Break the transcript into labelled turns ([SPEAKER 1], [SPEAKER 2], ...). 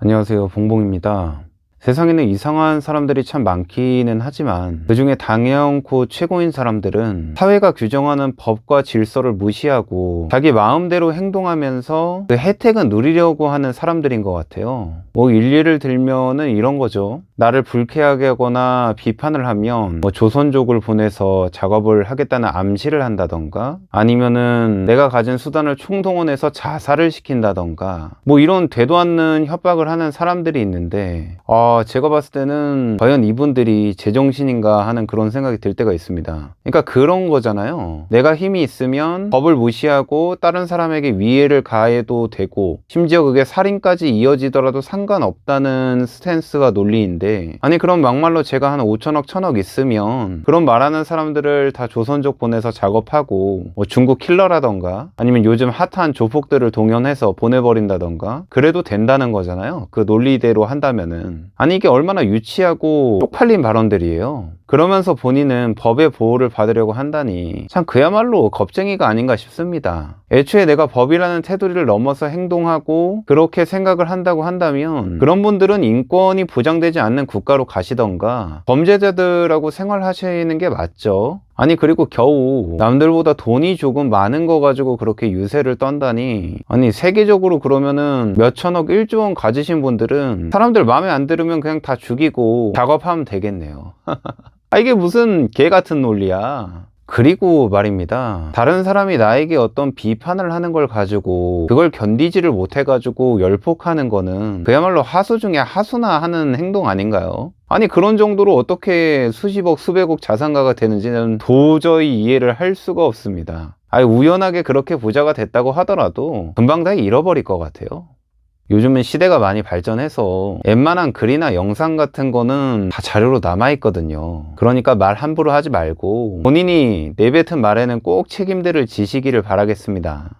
[SPEAKER 1] 안녕하세요. 봉봉입니다. 세상에는 이상한 사람들이 참 많기는 하지만 그 중에 당연코 최고인 사람들은 사회가 규정하는 법과 질서를 무시하고 자기 마음대로 행동하면서 그 혜택은 누리려고 하는 사람들인 것 같아요. 뭐 일리를 들면은 이런 거죠. 나를 불쾌하게 하거나 비판을 하면 뭐 조선족을 보내서 작업을 하겠다는 암시를 한다던가 아니면은 내가 가진 수단을 총동원해서 자살을 시킨다던가 뭐 이런 되도 않는 협박을 하는 사람들이 있는데 아 제가 봤을 때는 과연 이분들이 제정신인가 하는 그런 생각이 들 때가 있습니다. 그러니까 그런 거잖아요. 내가 힘이 있으면 법을 무시하고 다른 사람에게 위해를 가해도 되고 심지어 그게 살인까지 이어지더라도 상관없다는 스탠스가 논리인데 아니 그럼 막말로 제가 한 5천억 천억 있으면 그런 말하는 사람들을 다 조선족 보내서 작업하고 뭐 중국 킬러라던가 아니면 요즘 핫한 조폭들을 동원해서 보내버린다던가 그래도 된다는 거잖아요. 그 논리대로 한다면은 아니 이게 얼마나 유치하고 쪽팔린 발언들이에요 그러면서 본인은 법의 보호를 받으려고 한다니 참 그야말로 겁쟁이가 아닌가 싶습니다 애초에 내가 법이라는 테두리를 넘어서 행동하고 그렇게 생각을 한다고 한다면 그런 분들은 인권이 보장되지 않는 국가로 가시던가 범죄자들하고 생활하시는 게 맞죠. 아니 그리고 겨우 남들보다 돈이 조금 많은 거 가지고 그렇게 유세를 떤다니 아니 세계적으로 그러면은 몇 천억 일조 원 가지신 분들은 사람들 마음에 안 들으면 그냥 다 죽이고 작업하면 되겠네요. 아 이게 무슨 개 같은 논리야. 그리고 말입니다. 다른 사람이 나에게 어떤 비판을 하는 걸 가지고 그걸 견디지를 못해가지고 열폭하는 거는 그야말로 하수 중에 하수나 하는 행동 아닌가요? 아니 그런 정도로 어떻게 수십억 수백억 자산가가 되는지는 도저히 이해를 할 수가 없습니다. 아니 우연하게 그렇게 부자가 됐다고 하더라도 금방 다 잃어버릴 것 같아요. 요즘은 시대가 많이 발전해서 웬만한 글이나 영상 같은 거는 다 자료로 남아있거든요. 그러니까 말 함부로 하지 말고 본인이 내뱉은 말에는 꼭 책임들을 지시기를 바라겠습니다.